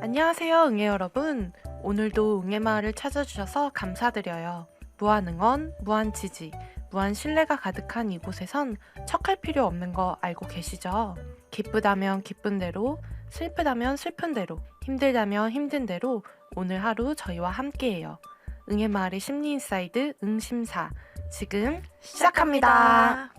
안녕하세요, 응애 여러분. 오늘도 응애 마을을 찾아주셔서 감사드려요. 무한 응원, 무한 지지, 무한 신뢰가 가득한 이곳에선 척할 필요 없는 거 알고 계시죠? 기쁘다면 기쁜 대로, 슬프다면 슬픈 대로, 힘들다면 힘든 대로 오늘 하루 저희와 함께해요. 응애 마을의 심리 인사이드 응심사 지금 시작합니다. 네.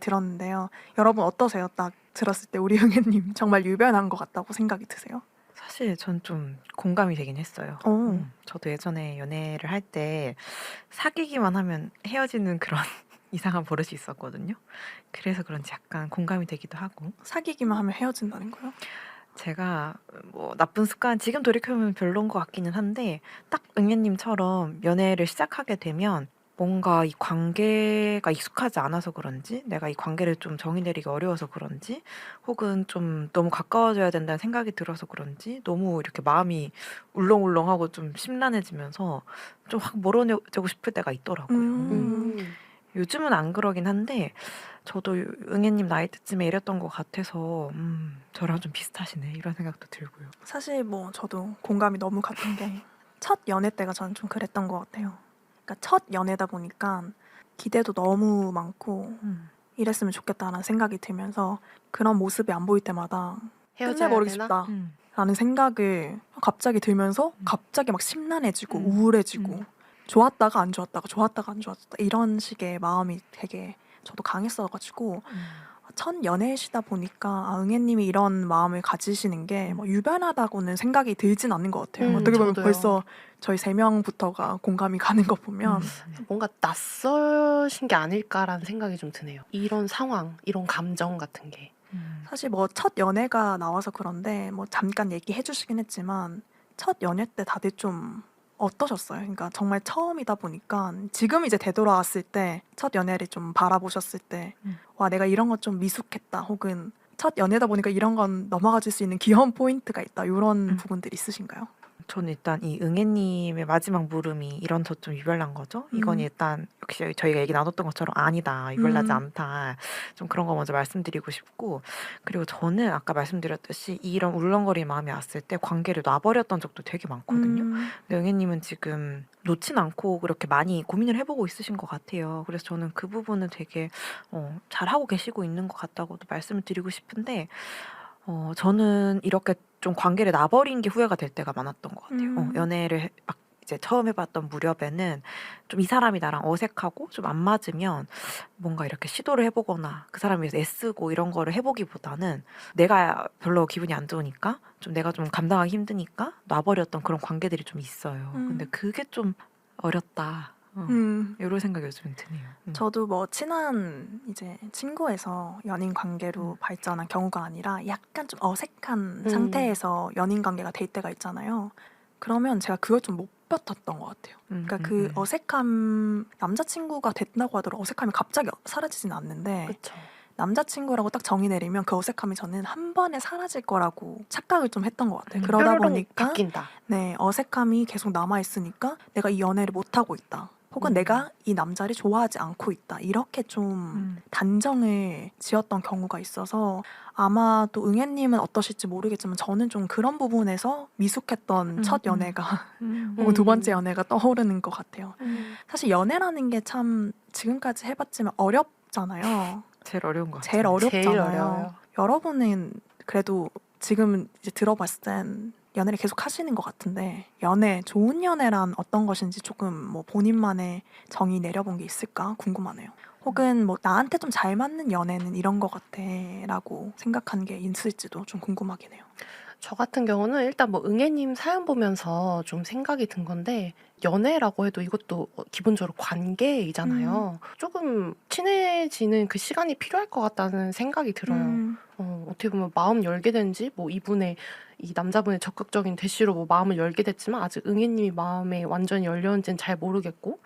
들었는데요. 여러분 어떠세요? 딱 들었을 때 우리 응애님 정말 유별난 것 같다고 생각이 드세요? 사실 전 좀 공감이 되긴 했어요. 어. 음, 저도 예전에 연애를 할 때 사귀기만 하면 헤어지는 그런 이상한 버릇이 있었거든요. 그래서 그런지 약간 공감이 되기도 하고 사귀기만 하면 헤어진다는 거요? 제가 뭐 나쁜 습관 지금 돌이켜보면 별로인 것 같기는 한데 딱 응애님처럼 연애를 시작하게 되면 뭔가 이 관계가 익숙하지 않아서 그런지 내가 이 관계를 좀 정의 내리기 어려워서 그런지 혹은 좀 너무 가까워져야 된다는 생각이 들어서 그런지 너무 이렇게 마음이 울렁울렁하고 좀 심란해지면서 좀확 멀어지고 싶을 때가 있더라고요. 음. 음. 요즘은 안 그러긴 한데 저도 응애님 나이 때쯤에 이랬던 것 같아서 음, 저랑 좀 비슷하시네 이런 생각도 들고요. 사실 뭐 저도 공감이 너무 갔던 게 첫 연애 때가 저는 좀 그랬던 것 같아요. 그러니까 첫 연애다 보니까 기대도 너무 많고 음. 이랬으면 좋겠다라는 생각이 들면서 그런 모습이 안 보일 때마다 헤어져야 끝내버리고 되나? 싶다. 음. 라는 생각을 갑자기 들면서 음. 갑자기 막 심란해지고 음. 우울해지고 음. 좋았다가 안 좋았다가 좋았다가 안 좋았다 이런 식의 마음이 되게 저도 강했어가지고 음. 첫 연애시다 보니까 아, 응애님이 이런 마음을 가지시는 게 뭐 유별나다고는 생각이 들진 않는 것 같아요. 음, 어떻게 보면 저도요. 벌써 저희 세 명부터가 공감이 가는 거 보면 음. 뭔가 낯설신 게 아닐까라는 생각이 좀 드네요. 이런 상황, 이런 감정 같은 게. 음. 사실 뭐 첫 연애가 나와서 그런데 뭐 잠깐 얘기해 주시긴 했지만 첫 연애 때 다들 좀 어떠셨어요? 그러니까 정말 처음이다 보니까 지금 이제 되돌아왔을 때 첫 연애를 좀 바라보셨을 때 와 음. 내가 이런 것 좀 미숙했다 혹은 첫 연애다 보니까 이런 건 넘어가 줄 수 있는 귀여운 포인트가 있다 이런 음. 부분들 있으신가요? 저는 일단 이 응애님의 마지막 물음이 이런 저 좀 유별난 거죠. 이건 음. 일단 역시 저희가 얘기 나눴던 것처럼 아니다, 유별나지 음. 않다. 좀 그런 거 먼저 말씀드리고 싶고 그리고 저는 아까 말씀드렸듯이 이런 울렁거리는 마음이 왔을 때 관계를 놔버렸던 적도 되게 많거든요. 음, 근데 응애님은 지금 놓진 않고 그렇게 많이 고민을 해보고 있으신 것 같아요. 그래서 저는 그 부분은 되게 어, 잘 하고 계시고 있는 것 같다고도 말씀을 드리고 싶은데 어, 저는 이렇게 좀 관계를 놔버린 게 후회가 될 때가 많았던 것 같아요. 어, 음. 연애를 해- 막 이제 처음 해봤던 무렵에는 좀 이 사람이 나랑 어색하고 좀 안 맞으면 뭔가 이렇게 시도를 해보거나 그 사람을 위해서 애쓰고 이런 거를 해보기보다는 내가 별로 기분이 안 좋으니까 좀 내가 좀 감당하기 힘드니까 놔버렸던 그런 관계들이 좀 있어요. 음. 근데 그게 좀 어렸다. 어. 음. 이런 생각이 요즘 드네요. 음. 저도 뭐 친한 이제 친구에서 연인 관계로 음. 발전한 경우가 아니라 약간 좀 어색한 음. 상태에서 연인 관계가 될 때가 있잖아요. 그러면 제가 그걸 좀못 버텼던 것 같아요. 음, 그러니까 음, 그 음. 어색함 남자친구가 됐다고 하더라도 어색함이 갑자기 사라지진 않는데 그렇죠. 남자친구라고 딱 정의 내리면 그 어색함이 저는 한 번에 사라질 거라고 착각을 좀 했던 것 같아요. 그러다 뾰로롱 보니까 바뀐다. 네 어색함이 계속 남아 있으니까 내가 이 연애를 못 하고 있다. 혹은 음. 내가 이 남자를 좋아하지 않고 있다. 이렇게 좀 음. 단정을 지었던 경우가 있어서 아마도 응애님은 어떠실지 모르겠지만 저는 좀 그런 부분에서 미숙했던 음, 첫 음. 연애가 음. 혹은 두 번째 음. 연애가 떠오르는 것 같아요. 사실 연애라는 게 참 지금까지 해봤지만 어렵잖아요. 제일 어려운 것 같아요. 제일 어렵잖아요. 제일. 여러분은 그래도 지금 이제 들어봤을 땐 연애를 계속 하시는 것 같은데 연애 좋은 연애란 어떤 것인지 조금 뭐 본인만의 정의 내려본 게 있을까 궁금하네요. 혹은 뭐 나한테 좀 잘 맞는 연애는 이런 것 같아라고 생각하는 게 있을지도 좀 궁금하긴 해요. 저 같은 경우는 일단 뭐 응애님 사연 보면서 좀 생각이 든 건데 연애라고 해도 이것도 어, 기본적으로 관계이잖아요. 조금 친해지는 그 시간이 필요할 것 같다는 생각이 들어요. 음, 어, 어떻게 보면 마음 열게 된지 뭐 이분의 이 남자분의 적극적인 대시로 뭐 마음을 열게 됐지만 아직 응애님이 마음에 완전히 열렸는지는 잘 모르겠고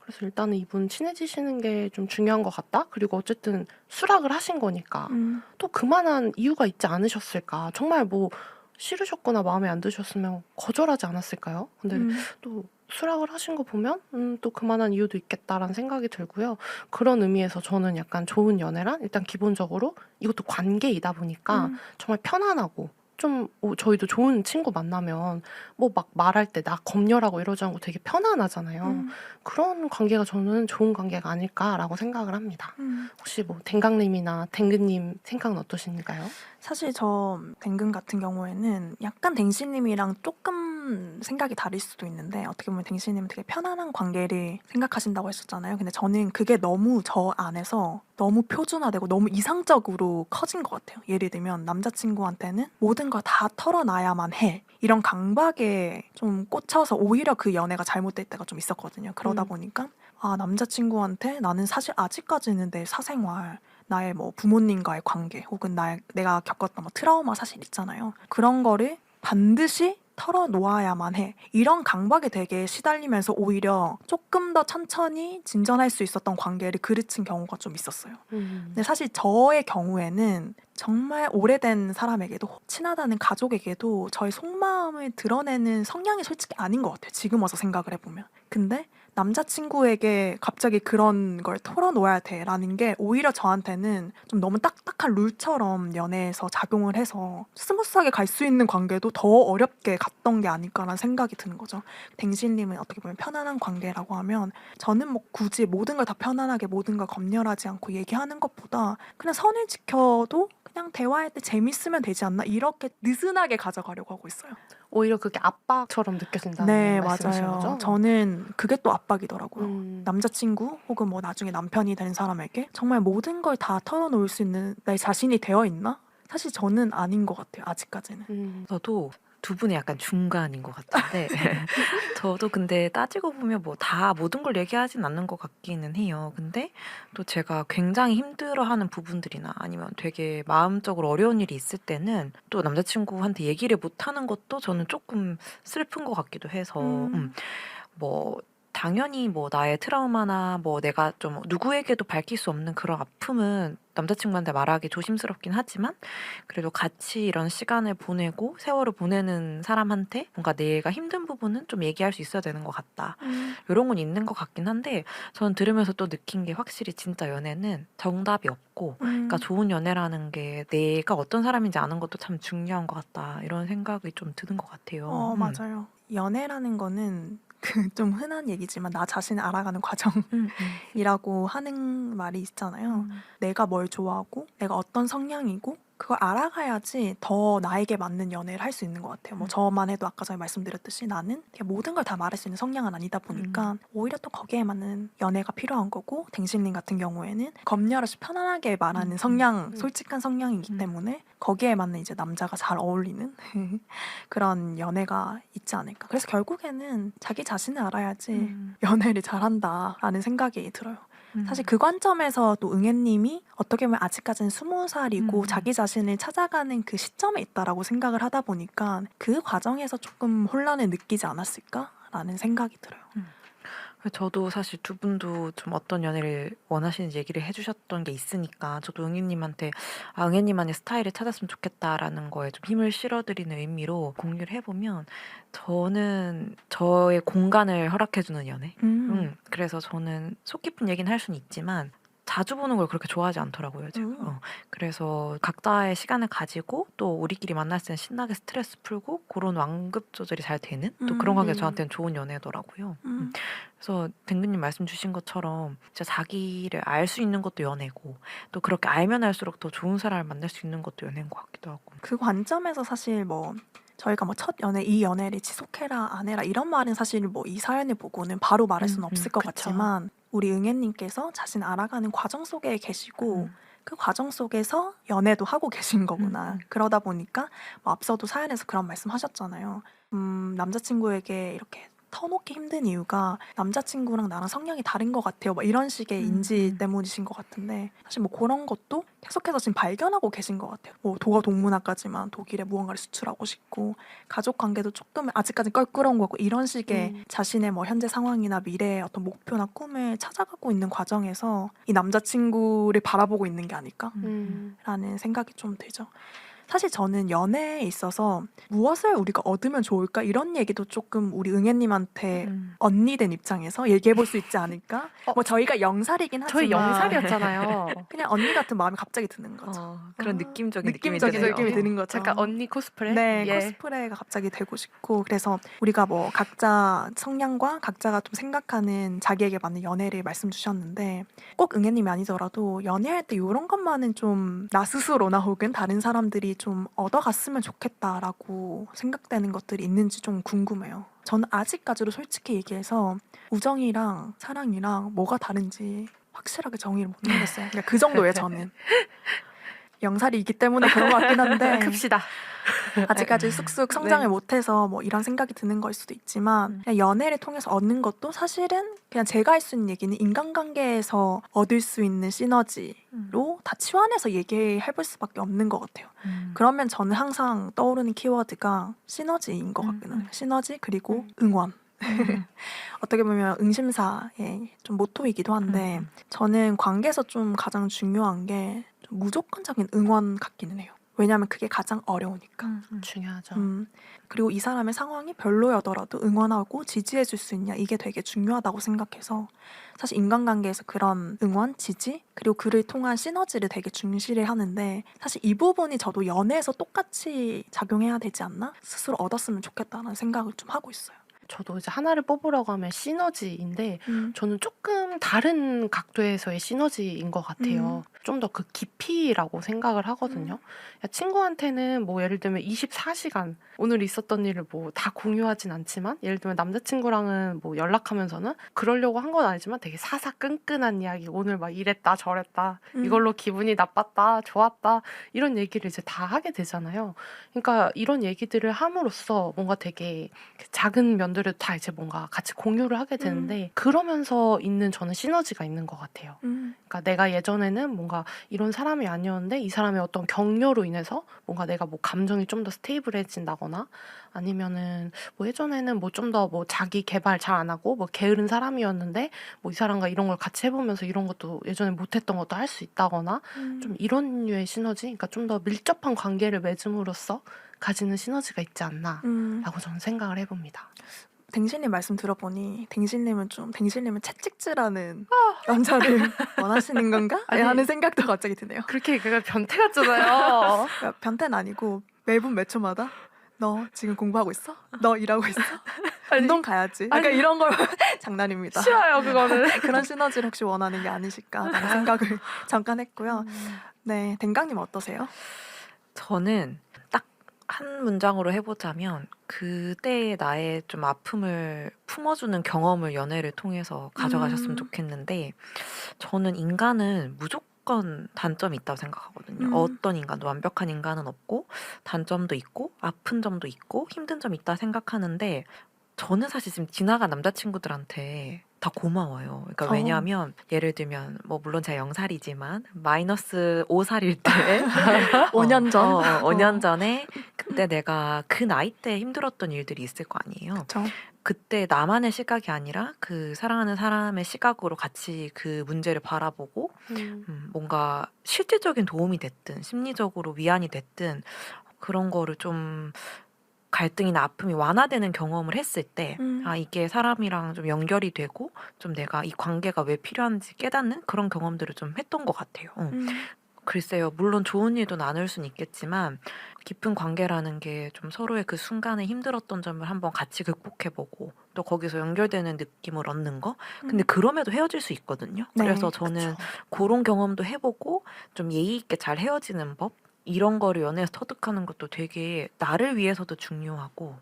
그래서 일단은 이분 친해지시는 게 좀 중요한 것 같다. 그리고 어쨌든 수락을 하신 거니까 음, 또 그만한 이유가 있지 않으셨을까. 정말 뭐 싫으셨거나 마음에 안 드셨으면 거절하지 않았을까요? 근데 음, 또 수락을 하신 거 보면 음, 또 그만한 이유도 있겠다라는 생각이 들고요. 그런 의미에서 저는 약간 좋은 연애란 일단 기본적으로 이것도 관계이다 보니까 음, 정말 편안하고 좀 어, 저희도 좋은 친구 만나면 뭐 막 말할 때 나 검열하고 이러지 않고 되게 편안하잖아요. 음, 그런 관계가 저는 좋은 관계가 아닐까라고 생각을 합니다. 음. 혹시 뭐 댕강님이나 댕근님 생각은 어떠신가요? 사실 저 댕근 같은 경우에는 약간 댕시님이랑 조금 생각이 다를 수도 있는데 어떻게 보면 댕시님은 되게 편안한 관계를 생각하신다고 했었잖아요. 근데 저는 그게 너무 저 안에서 너무 표준화되고 너무 이상적으로 커진 것 같아요. 예를 들면 남자친구한테는 모든 걸다 털어놔야만 해. 이런 강박에 좀 꽂혀서 오히려 그 연애가 잘못될 때가 좀 있었거든요. 그러다 음. 보니까 아 남자친구한테 나는 사실 아직까지는 내 사생활 나의 뭐 부모님과의 관계 혹은 나 내가 겪었던 뭐 트라우마 사실 있잖아요. 그런 거를 반드시 털어놓아야만 해. 이런 강박에 되게 시달리면서 오히려 조금 더 천천히 진전할 수 있었던 관계를 그르친 경우가 좀 있었어요. 음. 근데 사실 저의 경우에는 정말 오래된 사람에게도 친하다는 가족에게도 저의 속마음을 드러내는 성향이 솔직히 아닌 것 같아요. 지금 와서 생각을 해보면. 근데 남자친구에게 갑자기 그런 걸 털어놓아야 돼라는 게 오히려 저한테는 좀 너무 딱딱한 룰처럼 연애에서 작용을 해서 스무스하게 갈 수 있는 관계도 더 어렵게 갔던 게 아닐까라는 생각이 드는 거죠. 댕신님은 어떻게 보면 편안한 관계라고 하면 저는 뭐 굳이 모든 걸 다 편안하게 모든 걸 검열하지 않고 얘기하는 것보다 그냥 선을 지켜도 그냥 대화할 때 재밌으면 되지 않나 이렇게 느슨하게 가져가려고 하고 있어요. 오히려 그게 압박처럼 느껴진다는 네 말씀이신 맞아요. 거죠? 저는 그게 또 압박이더라고요. 음. 남자친구 혹은 뭐 나중에 남편이 되는 사람에게 정말 모든 걸 다 털어놓을 수 있는 내 자신이 되어 있나? 사실 저는 아닌 것 같아요. 아직까지는. 음. 저도 두 분이 약간 중간인 것 같은데 저도 근데 따지고 보면 뭐 다 모든 걸 얘기하진 않는 것 같기는 해요. 근데 또 제가 굉장히 힘들어하는 부분들이나 아니면 되게 마음적으로 어려운 일이 있을 때는 또 남자친구한테 얘기를 못하는 것도 저는 조금 슬픈 것 같기도 해서 음. 음, 뭐 당연히 뭐 나의 트라우마나 뭐 내가 좀 누구에게도 밝힐 수 없는 그런 아픔은 남자친구한테 말하기 조심스럽긴 하지만 그래도 같이 이런 시간을 보내고 세월을 보내는 사람한테 뭔가 내가 힘든 부분은 좀 얘기할 수 있어야 되는 것 같다. 이런 건 있는 것 같긴 한데 저는 들으면서 또 느낀 게 확실히 진짜 연애는 정답이 없고 음. 그러니까 좋은 연애라는 게 내가 어떤 사람인지 아는 것도 참 중요한 것 같다. 이런 생각이 좀 드는 것 같아요. 어 음. 맞아요. 연애라는 거는 그 좀 흔한 얘기지만 나 자신을 알아가는 음, 과정이라고 하는 말이 있잖아요. 음. 내가 뭘 좋아하고 내가 어떤 성향이고 그걸 알아가야지 더 나에게 맞는 연애를 할 수 있는 것 같아요. 뭐 음. 저만 해도 아까 전에 말씀드렸듯이 나는 모든 걸 다 말할 수 있는 성향은 아니다 보니까 오히려 또 거기에 맞는 연애가 필요한 거고 댕신님 같은 경우에는 검열 없이 편안하게 말하는 음. 성향, 음. 솔직한 성향이기 음. 때문에 거기에 맞는 이제 남자가 잘 어울리는 그런 연애가 있지 않을까. 그래서 결국에는 자기 자신을 알아야지 음. 연애를 잘한다라는 생각이 들어요. 음. 사실 그 관점에서 또 응애님이 어떻게 보면 아직까지는 스무 살이고 음. 자기 자신을 찾아가는 그 시점에 있다라고 생각을 하다 보니까 그 과정에서 조금 혼란을 느끼지 않았을까라는 생각이 들어요. 저도 사실 두 분도 좀 어떤 연애를 원하시는지 얘기를 해주셨던 게 있으니까 저도 응애님한테 아, 응애님만의 스타일을 찾았으면 좋겠다라는 거에 좀 힘을 실어드리는 의미로 공유를 해보면 저는 저의 공간을 허락해주는 연애. 음, 그래서 저는 속 깊은 얘기는 할 수는 있지만 자주 보는 걸 그렇게 좋아하지 않더라고요. 제가. 음. 어, 그래서 각자의 시간을 가지고 또 우리끼리 만났을 땐 신나게 스트레스 풀고 그런 완급 조절이 잘 되는 또 그런 관계 음. 가 저한테는 좋은 연애더라고요. 음. 음. 그래서 댕근님 말씀 주신 것처럼 진짜 자기를 알 수 있는 것도 연애고 또 그렇게 알면 알수록 더 좋은 사람을 만날 수 있는 것도 연애인 것 같기도 하고. 그 관점에서 사실 뭐 저희가 뭐 첫 연애 이 연애를 지속해라 안 해라 이런 말은 사실 뭐 이 사연을 보고는 바로 말할 수는 음, 없을 음, 것 그쵸. 같지만 우리 응애님께서 자신 알아가는 과정 속에 계시고 음. 그 과정 속에서 연애도 하고 계신 거구나. 음, 음. 그러다 보니까 뭐 앞서도 사연에서 그런 말씀 하셨잖아요. 음, 남자친구에게 이렇게 터놓기 힘든 이유가 남자친구랑 나랑 성향이 다른 것 같아요. 뭐 이런 식의 음, 인지 음. 때문이신 것 같은데 사실 뭐 그런 것도 계속해서 지금 발견하고 계신 것 같아요. 뭐 도가 동문학까지만 독일에 무언가를 수출하고 싶고 가족 관계도 조금 아직까지 껄끄러운 거고 이런 식의 음. 자신의 뭐 현재 상황이나 미래의 어떤 목표나 꿈을 찾아가고 있는 과정에서 이 남자친구를 바라보고 있는 게 아닐까? 음. 라는 생각이 좀 들죠. 사실 저는 연애에 있어서 무엇을 우리가 얻으면 좋을까 이런 얘기도 조금 우리 응애님한테 음. 언니된 입장에서 얘기해 볼 수 있지 않을까? 어, 뭐 저희가 영살이긴 하지만 저희 영살이었잖아요. 그냥 언니 같은 마음이 갑자기 드는 거죠. 어, 그런 어, 느낌적인 느낌이 느낌적인 드네요. 느낌이 드는 거죠. 잠깐 언니 코스프레. 네, 예. 코스프레가 갑자기 되고 싶고 그래서 우리가 뭐 각자 성향과 각자가 좀 생각하는 자기에게 맞는 연애를 말씀 주셨는데 꼭 응애님이 아니더라도 연애할 때 이런 것만은 좀 나 스스로나 혹은 다른 사람들이 좀 얻어갔으면 좋겠다라고 생각되는 것들이 있는지 좀 궁금해요. 저는 아직까지도 솔직히 얘기해서 우정이랑 사랑이랑 뭐가 다른지 확실하게 정의를 못 내렸어요. 그러니까 그 정도예요, 저는. 영살이기 때문에 그런 것 같긴 한데 큽시다. 아직까지 쑥쑥 성장을 네. 못해서 뭐 이런 생각이 드는 걸 수도 있지만 음. 그냥 연애를 통해서 얻는 것도 사실은 그냥 제가 할 수 있는 얘기는 인간관계에서 얻을 수 있는 시너지로 음. 다 치환해서 얘기해 볼 수밖에 없는 것 같아요. 음. 그러면 저는 항상 떠오르는 키워드가 시너지인 것 음, 같기는 음. 해요. 시너지 그리고 음. 응원. 음. 어떻게 보면 응심사의 좀 모토이기도 한데 음. 저는 관계에서 좀 가장 중요한 게좀 무조건적인 응원 같기는 해요. 왜냐하면 그게 가장 어려우니까. 음. 중요하죠. 음, 그리고 이 사람의 상황이 별로여더라도 응원하고 지지해 줄 수 있냐 이게 되게 중요하다고 생각해서 사실 인간관계에서 그런 응원, 지지 그리고 그를 통한 시너지를 되게 중시를 하는데 사실 이 부분이 저도 연애에서 똑같이 작용해야 되지 않나 스스로 얻었으면 좋겠다는 생각을 좀 하고 있어요. 저도 이제 하나를 뽑으라고 하면 시너지인데 음, 저는 조금 다른 각도에서의 시너지인 것 같아요. 좀 더 그 깊이라고 생각을 하거든요. 야, 친구한테는 뭐 예를 들면 24시간 오늘 있었던 일을 뭐 다 공유하진 않지만 예를 들면 남자친구랑은 뭐 연락하면서는 그러려고 한 건 아니지만 되게 사사끈끈한 이야기 오늘 막 이랬다 저랬다 음. 이걸로 기분이 나빴다 좋았다 이런 얘기를 이제 다 하게 되잖아요. 그러니까 이런 얘기들을 함으로써 뭔가 되게 그 작은 면들을 다 이제 뭔가 같이 공유를 하게 되는데 그러면서 있는 저는 시너지가 있는 것 같아요. 음, 그러니까 내가 예전에는 뭔가 이런 사람이 아니었는데 이 사람의 어떤 격려로 인해서 뭔가 내가 뭐 감정이 좀 더 스테이블해진다거나 아니면은 뭐 예전에는 뭐 좀 더 뭐 자기 개발 잘 안 하고 뭐 게으른 사람이었는데 뭐 이 사람과 이런 걸 같이 해보면서 이런 것도 예전에 못했던 것도 할 수 있다거나 음. 좀 이런 류의 시너지, 그러니까 좀 더 밀접한 관계를 맺음으로써 가지는 시너지가 있지 않나라고 음. 저는 생각을 해봅니다. 댕신님 말씀 들어보니 댕신님은 좀 댕신님은 채찍질하는 남자를 원하시는 건가? 아니. 하는 생각도 갑자기 드네요. 그렇게 그가 변태 같잖아요. 그러니까 변태는 아니고 매분 몇 초마다 너 지금 공부하고 있어? 너 일하고 있어? 아니, 운동 가야지. 약간 아니. 이런 걸 장난입니다. 싫어요 그거는. 그런 시너지를 혹시 원하는 게 아니실까 라는 생각을 잠깐 했고요. 네, 댕강님 어떠세요? 저는 딱 한 문장으로 해보자면 그때의 나의 좀 아픔을 품어주는 경험을 연애를 통해서 가져가셨으면 음. 좋겠는데 저는 인간은 무조건 단점이 있다고 생각하거든요. 음. 어떤 인간도 완벽한 인간은 없고 단점도 있고 아픈 점도 있고 힘든 점이 있다 생각하는데 저는 사실 지금 지나간 남자친구들한테 다 고마워요. 그러니까 어. 왜냐하면 예를 들면 뭐 물론 제가 영살이지만 마이너스 5살일 때 5년 전? 어, 어, 5년 전에 그때 내가 그 나이 때 힘들었던 일들이 있을 거 아니에요. 그쵸? 그때 나만의 시각이 아니라 그 사랑하는 사람의 시각으로 같이 그 문제를 바라보고 음, 뭔가 실질적인 도움이 됐든 심리적으로 위안이 됐든 그런 거를 좀 갈등이나 아픔이 완화되는 경험을 했을 때, 음. 아, 이게 사람이랑 좀 연결이 되고, 좀 내가 이 관계가 왜 필요한지 깨닫는 그런 경험들을 좀 했던 것 같아요. 어. 음. 글쎄요, 물론 좋은 일도 나눌 수는 있겠지만, 깊은 관계라는 게 좀 서로의 그 순간에 힘들었던 점을 한번 같이 극복해보고, 또 거기서 연결되는 느낌을 얻는 거? 근데 음. 그럼에도 헤어질 수 있거든요. 네, 그래서 저는 그런 경험도 해보고 좀 예의 있게 잘 헤어지는 법 이런 거를 연애에서 터득하는 것도 되게 나를 위해서도 중요하고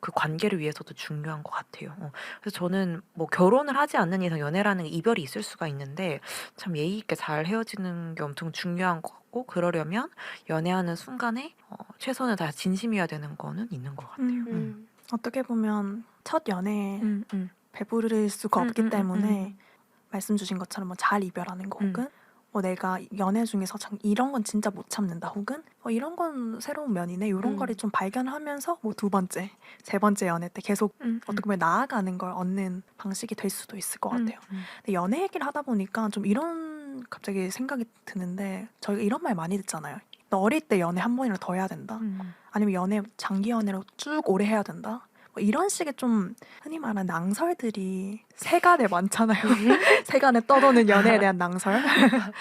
그 관계를 위해서도 중요한 것 같아요. 어, 그래서 저는 뭐 결혼을 하지 않는 이상 연애라는 게 이별이 있을 수가 있는데 참 예의 있게 잘 헤어지는 게 엄청 중요한 것 같고 그러려면 연애하는 순간에 어, 최선을 다해 진심이어야 되는 거는 있는 것 같아요. 음. 어떻게 보면 첫 연애 음, 음. 배부를 수가 음, 없기 음, 음, 때문에 음. 말씀 주신 것처럼 뭐 잘 이별하는 거 음. 혹은 뭐 내가 연애 중에서 참 이런 건 진짜 못 참는다 혹은 어, 이런 건 새로운 면이네 이런 음. 거를 좀 발견하면서 뭐 두 번째 세 번째 연애 때 계속 음, 어떻게 보면 나아가는 걸 얻는 방식이 될 수도 있을 것 같아요. 음, 근데 연애 얘기를 하다 보니까 좀 이런 갑자기 생각이 드는데 저희가 이런 말 많이 듣잖아요. 너 어릴 때 연애 한 번이라도 더 해야 된다. 음. 아니면 연애 장기 연애로 쭉 오래 해야 된다. 뭐 이런 식의 좀 흔히 말하는 낭설들이 세간에 많잖아요. 세간에 떠도는 연애에 대한 낭설.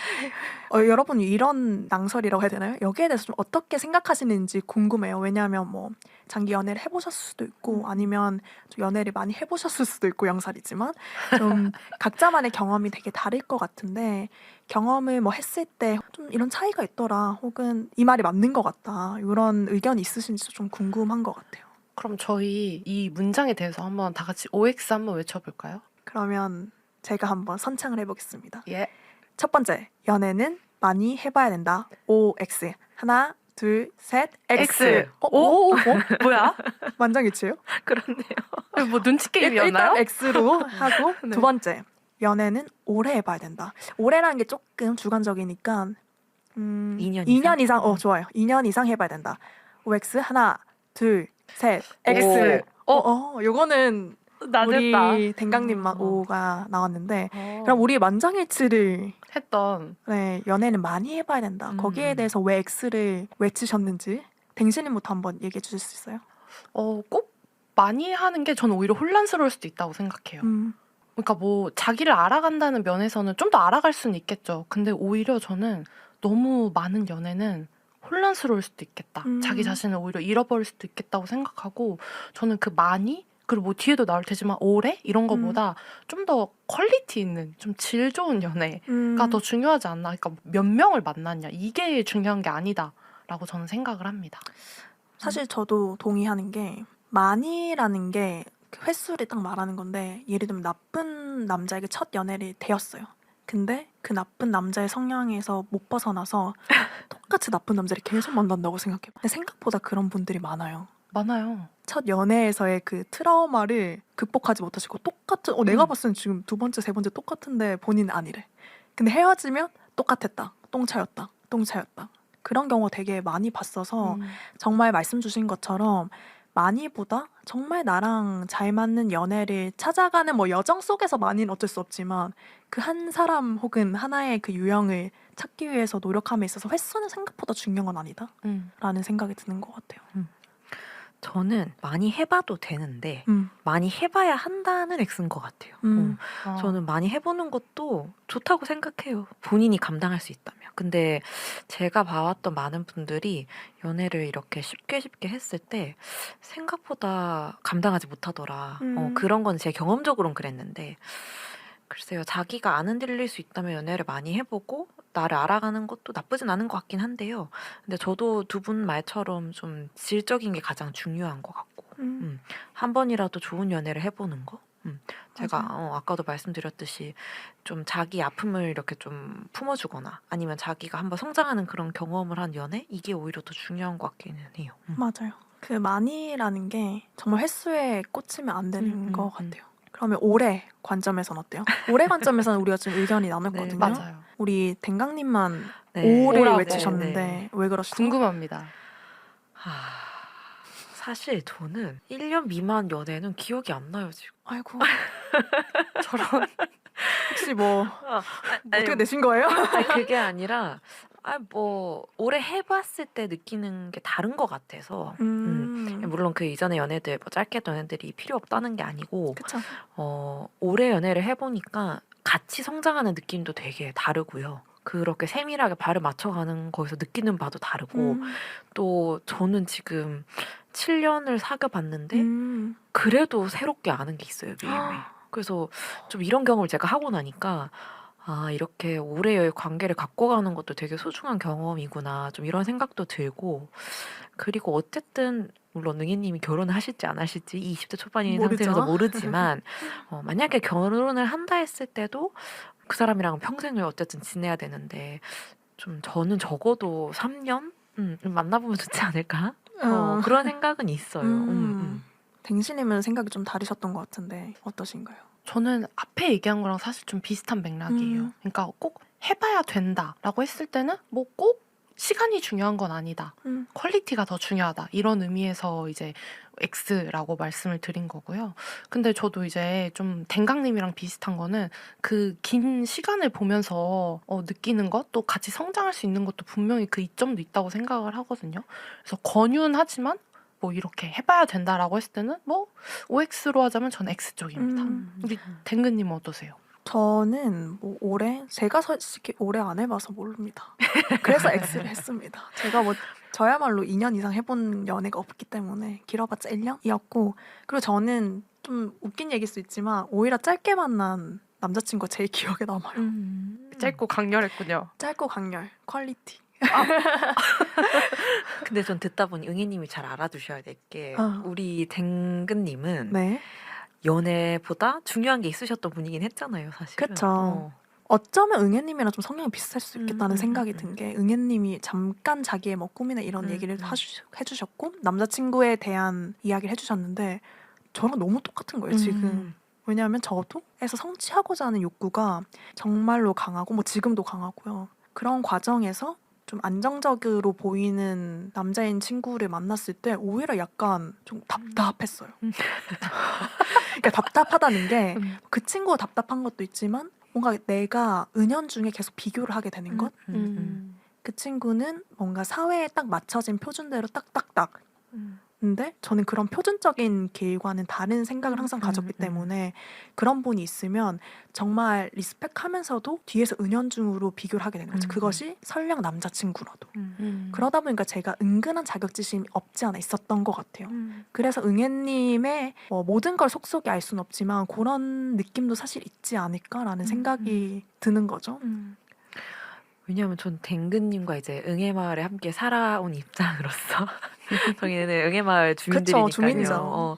어, 여러분 이런 낭설이라고 해야 되나요? 여기에 대해서 좀 어떻게 생각하시는지 궁금해요. 왜냐하면 뭐 장기 연애를 해보셨을 수도 있고 아니면 좀 연애를 많이 해보셨을 수도 있고 영살이지만 좀 각자만의 경험이 되게 다를 것 같은데 경험을 뭐 했을 때 좀 이런 차이가 있더라 혹은 이 말이 맞는 것 같다 이런 의견이 있으신지 좀 궁금한 것 같아요. 그럼 저희 이 문장에 대해서 한번 다 같이 OX 한번 외쳐볼까요? 그러면 제가 한번 선창을 해보겠습니다. 예. 첫 번째 연애는 많이 해봐야 된다. OX 하나 둘 셋 X. X. 어, 오, 오, 어? 뭐야? 만장일치예요? 그렇네요. 뭐 눈치 일- 게임이었나요? 일단 X로 하고 네. 두 번째 연애는 오래 해봐야 된다. 오래라는 게 조금 주관적이니까 음, 2년 2년 이상? 이상 어 좋아요. 2년 이상 해봐야 된다. OX 하나 둘 셋 X. X. 어, 어, 요거는 낮았다. 우리 댕강님만 어. 오가 나왔는데 어, 그럼 우리 만장일치를 했던 네, 연애는 많이 해봐야 된다. 음. 거기에 대해서 왜 X를 외치셨는지 댕신님부터 한번 얘기해 주실 수 있어요? 어, 꼭 많이 하는 게 저는 오히려 혼란스러울 수도 있다고 생각해요. 음, 그러니까 뭐 자기를 알아간다는 면에서는 좀 더 알아갈 수는 있겠죠. 근데 오히려 저는 너무 많은 연애는 혼란스러울 수도 있겠다. 음. 자기 자신을 오히려 잃어버릴 수도 있겠다고 생각하고 저는 그 많이 그리고 뭐 뒤에도 나올 테지만 오래 이런 거보다 좀더 퀄리티 있는 좀 질 좋은 연애가 음, 더 중요하지 않나. 그러니까 몇 명을 만났냐 이게 중요한 게 아니다라고 저는 생각을 합니다. 사실 저도 동의하는 게 많이라는 게그 횟수를 딱 말하는 건데 예를 들면 나쁜 남자에게 첫 연애를 되었어요. 근데 그 나쁜 남자의 성향에서 못 벗어나서 똑같이 나쁜 남자를 계속 만난다고 생각해요. 근데 생각보다 그런 분들이 많아요. 많아요. 첫 연애에서의 그 트라우마를 극복하지 못하시고 똑같은 어 내가 음. 봤을 땐 지금 두 번째 세 번째 똑같은데 본인 은 아니래 근데 헤어지면 똑같았다 똥차였다 똥차였다 그런 경우 되게 많이 봤어서 음. 정말 말씀 주신 것처럼 많이보다 정말 나랑 잘 맞는 연애를 찾아가는 뭐 여정 속에서 많이는 어쩔 수 없지만 그 한 사람 혹은 하나의 그 유형을 찾기 위해서 노력함에 있어서 횟수는 생각보다 중요한 건 아니다라는 음. 생각이 드는 것 같아요. 저는 많이 해봐도 되는데 음, 많이 해봐야 한다는 X인 것 같아요. 음. 어, 어. 저는 많이 해보는 것도 좋다고 생각해요. 본인이 감당할 수 있다면. 근데 제가 봐왔던 많은 분들이 연애를 이렇게 쉽게 쉽게 했을 때 생각보다 감당하지 못하더라. 어, 음. 그런 건 제 경험적으로는 그랬는데 글쎄요. 자기가 안 흔들릴 수 있다면 연애를 많이 해보고 나를 알아가는 것도 나쁘진 않은 것 같긴 한데요. 근데 저도 두 분 말처럼 좀 질적인 게 가장 중요한 것 같고 음. 한 번이라도 좋은 연애를 해보는 거. 음, 제가 맞아요. 어, 아까도 말씀드렸듯이 좀 자기 아픔을 이렇게 좀 품어주거나 아니면 자기가 한번 성장하는 그런 경험을 한 연애 이게 오히려 더 중요한 것 같기는 해요. 음. 맞아요. 그 많이라는 게 정말 횟수에 꽂히면 안 되는 음, 음, 것 음. 같아요. 그러면 올해 관점에선 어때요? 올해 관점에서는 우리가 좀 의견이 나눴거든요. 네, 맞아요. 우리 댕강님만 네. 오라고. 외치셨는데 네. 왜 그러시죠? 궁금합니다. 하, 사실 저는 1년 미만 연애는 기억이 안 나요 지금. 아이고 저런 혹시 뭐 아, 어떻게 내신 거예요? 아니, 그게 아니라 아뭐 올해 해봤을 때 느끼는 게 다른 것 같아서 음, 물론 그 이전의 연애들 뭐 짧게 했던 연애들이 필요 없다는 게 아니고 그쵸. 어 올해 연애를 해보니까 같이 성장하는 느낌도 되게 다르고요. 그렇게 세밀하게 발을 맞춰가는 거에서 느끼는 바도 다르고 음, 또 저는 지금 7년을 사귀어 봤는데 음. 그래도 새롭게 아는 게 있어요 매일매일. 그래서 좀 이런 경험을 제가 하고 나니까 아 이렇게 오래의 관계를 갖고 가는 것도 되게 소중한 경험이구나 좀 이런 생각도 들고 그리고 어쨌든 물론 능희님이 결혼을 하실지 안 하실지 20 대 초반인 모르죠. 상태에서 모르지만 어, 만약에 결혼을 한다 했을 때도 그 사람이랑 평생을 어쨌든 지내야 되는데 좀 저는 적어도 3 년 음, 만나보면 좋지 않을까 어, 어, 그런 생각은 있어요. 음, 음. 댕신님은 생각이 좀 다르셨던 것 같은데 어떠신가요? 저는 앞에 얘기한 거랑 사실 좀 비슷한 맥락이에요. 음. 그러니까 꼭 해봐야 된다라고 했을 때는 뭐 꼭 시간이 중요한 건 아니다. 음. 퀄리티가 더 중요하다. 이런 의미에서 이제 X라고 말씀을 드린 거고요. 근데 저도 이제 좀 댕강님이랑 비슷한 거는 그 긴 시간을 보면서 어, 느끼는 것, 또 같이 성장할 수 있는 것도 분명히 그 이점도 있다고 생각을 하거든요. 그래서 권유는 하지만 뭐 이렇게 해봐야 된다라고 했을 때는 뭐 OX로 하자면 전 X 쪽입니다. 음. 우리 댕근님 어떠세요? 저는 뭐 올해 제가 솔직히 올해 안 해봐서 모릅니다. 그래서 X를 했습니다. 제가 뭐 저야말로 2년 이상 해본 연애가 없기 때문에 길어봤자 1년이었고 그리고 저는 좀 웃긴 얘기일 수 있지만 오히려 짧게 만난 남자친구가 제일 기억에 남아요. 음. 짧고 강렬했군요. 짧고 강렬, 퀄리티. 근데 전 듣다 보니 응애님이 잘 알아두셔야 될 게 어. 우리 댕근님은 네. 연애보다 중요한 게 있으셨던 분이긴 했잖아요, 사실. 그쵸. 어쩌면 응애님이랑 좀 성향이 비슷할 수 있겠다는 음, 생각이 음, 든 게 응애님이 잠깐 자기의 뭐 꿈이나 이런 음, 얘기를 음. 하주, 해주셨고 남자친구에 대한 이야기를 해주셨는데 저랑 너무 똑같은 거예요 지금 왜냐하면 저도 에서 성취하고자 하는 욕구가 정말로 강하고 뭐 지금도 강하고요 그런 과정에서 좀 안정적으로 보이는 남자인 친구를 만났을 때 오히려 약간 좀 답답했어요 음. 그러니까 답답하다는 게 음. 그 친구가 답답한 것도 있지만 뭔가 내가 은연중에 계속 비교를 하게 되는 것. 음, 음, 그 친구는 뭔가 사회에 딱 맞춰진 표준대로 딱딱딱. 음. 근데 저는 그런 표준적인 길과는 다른 생각을 항상 음, 가졌기 음. 때문에 그런 분이 있으면 정말 리스펙하면서도 뒤에서 은연중으로 비교를 하게 되는 거죠. 음, 그것이 설령 남자친구라도. 음. 그러다 보니까 제가 은근한 자격지심이 없지 않아 있었던 것 같아요. 음. 그래서 응애님의 뭐 모든 걸 속속이 알 수는 없지만 그런 느낌도 사실 있지 않을까라는 음, 생각이 드는 거죠. 음. 왜냐하면 전 댕근님과 이제 응애마을에 함께 살아온 입장으로서 저희는 응애마을 주민들이니까요. 그쵸, 주민이죠. 어,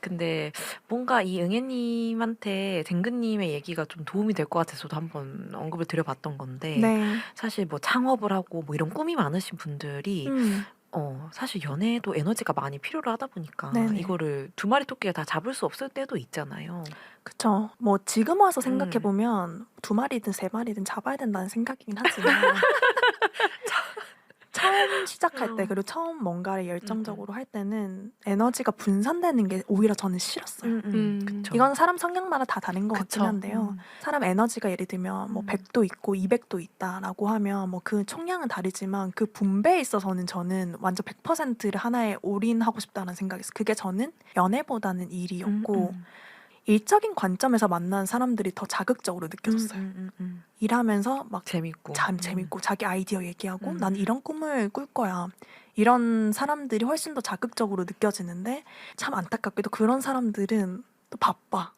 근데 뭔가 이 응애님한테 댕근님의 얘기가 좀 도움이 될 것 같아서 저도 한번 언급을 드려봤던 건데 네. 사실 뭐 창업을 하고 뭐 이런 꿈이 많으신 분들이 음, 어 사실 연애에도 에너지가 많이 필요로 하다 보니까 네네. 이거를 두 마리 토끼가 다 잡을 수 없을 때도 있잖아요. 그쵸. 뭐 지금 와서 음. 생각해 보면 두 마리든 세 마리든 잡아야 된다는 생각이긴 하지만 처음 시작할 때 어. 그리고 처음 뭔가를 열정적으로 할 때는 에너지가 분산되는 게 오히려 저는 싫었어요. 음. 그쵸. 이건 사람 성향마다 다 다른 것 그쵸. 같긴 한데요. 음. 사람 에너지가 예를 들면 뭐 음. 100도 있고 200도 있다라고 하면 뭐 그 총량은 다르지만 그 분배에 있어서는 저는 완전 100%를 하나에 올인하고 싶다는 생각이 있어요. 그게 저는 연애보다는 일이었고 음, 일적인 관점에서 만난 사람들이 더 자극적으로 음, 느껴졌어요. 음, 음, 음. 일하면서 막 재밌고 참 음. 재밌고 자기 아이디어 얘기하고 음. 난 이런 꿈을 꿀 거야. 이런 사람들이 훨씬 더 자극적으로 느껴지는데 참 안타깝게도 그런 사람들은 또 바빠.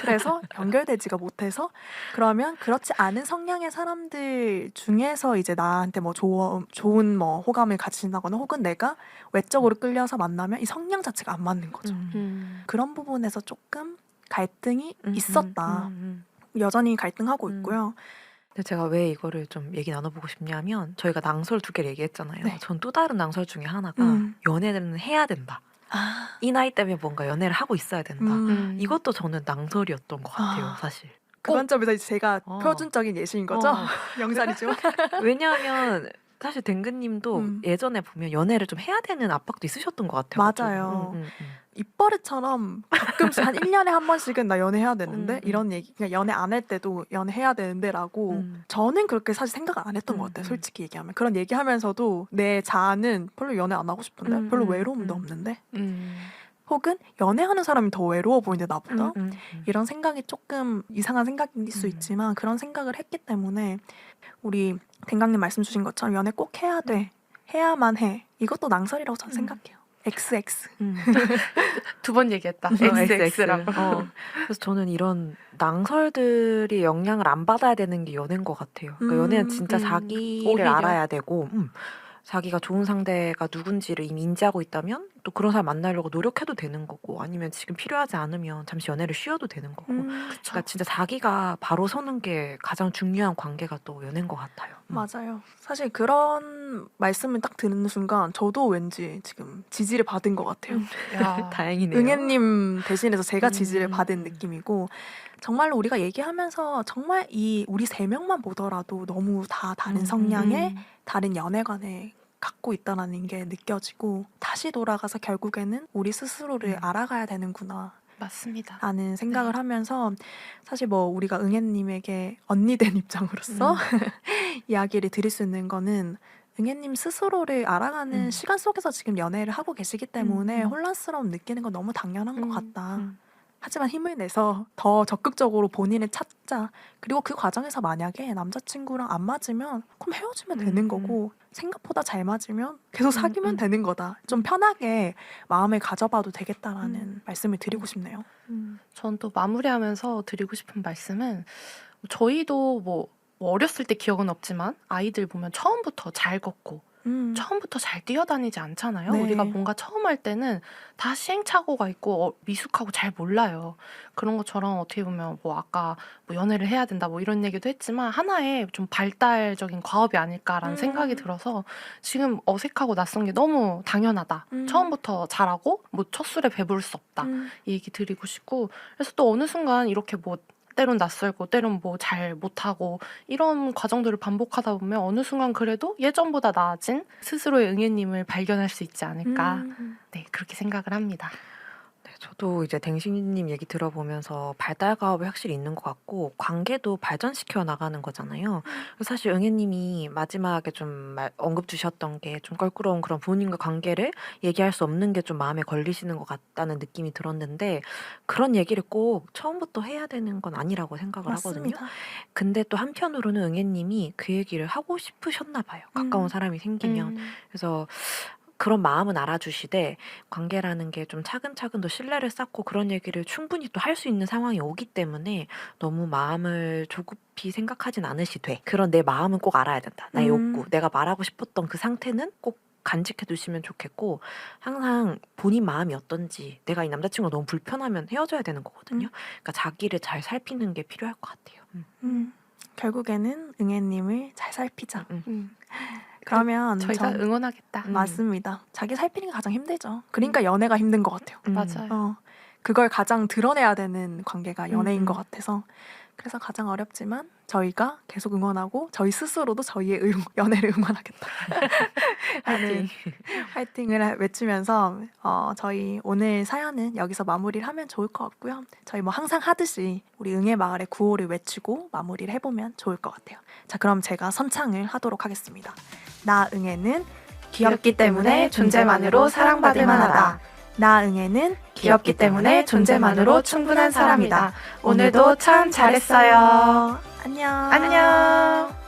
그래서 연결되지가 못해서 그러면 그렇지 않은 성향의 사람들 중에서 이제 나한테 뭐 좋은 좋은 뭐 호감을 가진다거나 혹은 내가 외적으로 끌려서 만나면 이 성향 자체가 안 맞는 거죠. 음. 음. 그런 부분에서 조금 갈등이 음, 있었다. 음, 음. 여전히 갈등하고 음. 있고요. 근데 제가 왜 이거를 좀 얘기 나눠보고 싶냐면 저희가 낭설 두 개를 얘기했잖아요. 네. 전또 다른 낭설 중에 하나가 음. 연애는 해야 된다. 아, 이 나이 때문에 뭔가 연애를 하고 있어야 된다. 음. 음. 이것도 저는 낭설이었던 것 같아요, 아. 사실. 그 관점에서 이제 제가 어. 표준적인 예시인 거죠. 어. 영살이죠. 왜냐하면 사실 댕근님도 음. 예전에 보면 연애를 좀 해야 되는 압박도 있으셨던 것 같아요. 맞아요. 음, 음, 음. 입버릇처럼 가끔씩 한 1년에 한 번씩은 나 연애해야 되는데 음, 음. 이런 얘기 그러니까 연애 안 할 때도 연애해야 되는데라고 음. 저는 그렇게 사실 생각을 안 했던 것 음, 같아요. 음. 솔직히 얘기하면 그런 얘기하면서도 내 자아는 별로 연애 안 하고 싶은데 음, 별로 음, 외로움도 음. 없는데 음. 혹은 연애하는 사람이 더 외로워 보이는데 나보다 음, 음, 음. 이런 생각이 조금 이상한 생각일 수 음. 있지만 그런 생각을 했기 때문에 우리 댕강님 말씀 주신 것처럼 연애 꼭 해야 돼 해야만 해 이것도 낭설이라고 저는 음. 생각해요. XX 음. 두번 얘기했다. 어, XX라고. 어. 그래서 저는 이런 낭설들이 영향을 안 받아야 되는 게 연애인 것 같아요. 그러니까 음, 연애는 진짜 음. 자기를 오히려. 알아야 되고, 음, 자기가 좋은 상대가 누군지를 이미 인지하고 있다면 또 그런 사람 만나려고 노력해도 되는 거고, 아니면 지금 필요하지 않으면 잠시 연애를 쉬어도 되는 거고. 음, 그러니까 진짜 자기가 바로 서는 게 가장 중요한 관계가 또 연애인 것 같아요. 음. 맞아요. 사실 그런 말씀을 딱 듣는 순간 저도 왠지 지금 지지를 받은 것 같아요. 음. 야. 다행이네요. 응애님 대신해서 제가 지지를 음. 받은 느낌이고 정말로 우리가 얘기하면서 정말 이 우리 세 명만 보더라도 너무 다 다른 음, 성향의 음. 다른 연애관에 갖고 있다는 게 느껴지고 다시 돌아가서 결국에는 우리 스스로를 음. 알아가야 되는구나 맞습니다. 라는 생각을 네. 하면서 사실 뭐 우리가 응애님에게 언니 된 입장으로서 음. 이야기를 드릴 수 있는 거는 응애님 스스로를 알아가는 음. 시간 속에서 지금 연애를 하고 계시기 때문에 음, 음. 혼란스러움 느끼는 건 너무 당연한 음, 것 같다. 음. 하지만 힘을 내서 더 적극적으로 본인을 찾자. 그리고 그 과정에서 만약에 남자친구랑 안 맞으면 그럼 헤어지면 음, 되는 음. 거고 생각보다 잘 맞으면 계속 사귀면 음. 되는 거다. 좀 편하게 마음을 가져봐도 되겠다라는 음. 말씀을 드리고 싶네요. 음. 전 또 마무리하면서 드리고 싶은 말씀은 저희도 뭐, 뭐 어렸을 때 기억은 없지만 아이들 보면 처음부터 잘 걷고 음. 처음부터 잘 뛰어다니지 않잖아요. 네. 우리가 뭔가 처음 할 때는 다 시행착오가 있고 어, 미숙하고 잘 몰라요. 그런 것처럼 어떻게 보면 뭐 아까 뭐 연애를 해야 된다 뭐 이런 얘기도 했지만 하나의 좀 발달적인 과업이 아닐까라는 음. 생각이 들어서 지금 어색하고 낯선 게 너무 당연하다. 음. 처음부터 잘하고 뭐 첫 술에 배부를 수 없다. 음. 이 얘기 드리고 싶고 그래서 또 어느 순간 이렇게 뭐 때론 낯설고 때론 뭐 잘 못하고 이런 과정들을 반복하다 보면 어느 순간 그래도 예전보다 나아진 스스로의 응애님을 발견할 수 있지 않을까 음. 네 그렇게 생각을 합니다. 네, 저도 이제 댕신님 얘기 들어보면서 발달 가업이 확실히 있는 것 같고 관계도 발전시켜 나가는 거잖아요. 그래서 사실 응애님이 마지막에 좀 말- 언급 주셨던 게 좀 껄끄러운 그런 부모님과 관계를 얘기할 수 없는 게 좀 마음에 걸리시는 것 같다는 느낌이 들었는데 그런 얘기를 꼭 처음부터 해야 되는 건 아니라고 생각을 하거든요. 맞습니다. 근데 또 한편으로는 응애님이 그 얘기를 하고 싶으셨나 봐요. 가까운 음. 사람이 생기면. 음, 그래서 그런 마음은 알아주시되 관계라는 게 좀 차근차근 더 신뢰를 쌓고 그런 얘기를 충분히 또 할 수 있는 상황이 오기 때문에 너무 마음을 조급히 생각하진 않으시되 그런 내 마음은 꼭 알아야 된다. 나의 음. 욕구, 내가 말하고 싶었던 그 상태는 꼭 간직해 두시면 좋겠고 항상 본인 마음이 어떤지 내가 이 남자친구가 너무 불편하면 헤어져야 되는 거거든요. 음. 그러니까 자기를 잘 살피는 게 필요할 것 같아요. 음. 음. 결국에는 응애님을 잘 살피자. 음. 그러면 저희가 전- 응원하겠다. 음. 맞습니다. 자기 살피는 게 가장 힘들죠. 그러니까 연애가 힘든 것 같아요. 음. 맞아요. 어, 그걸 가장 드러내야 되는 관계가 연애인 음, 것 음. 같아서 그래서 가장 어렵지만 저희가 계속 응원하고 저희 스스로도 저희의 응, 연애를 응원하겠다 하는 화이팅을 외치면서 어, 저희 오늘 사연은 여기서 마무리를 하면 좋을 것 같고요. 저희 뭐 항상 하듯이 우리 응애 마을의 구호를 외치고 마무리를 해보면 좋을 것 같아요. 자 그럼 제가 선창을 하도록 하겠습니다. 나 응애는 귀엽기 때문에 존재만으로 사랑받을 만하다. 나 응애는 귀엽기 때문에 존재만으로 충분한 사람이다. 오늘도 참 잘했어요. 안녕. 안녕.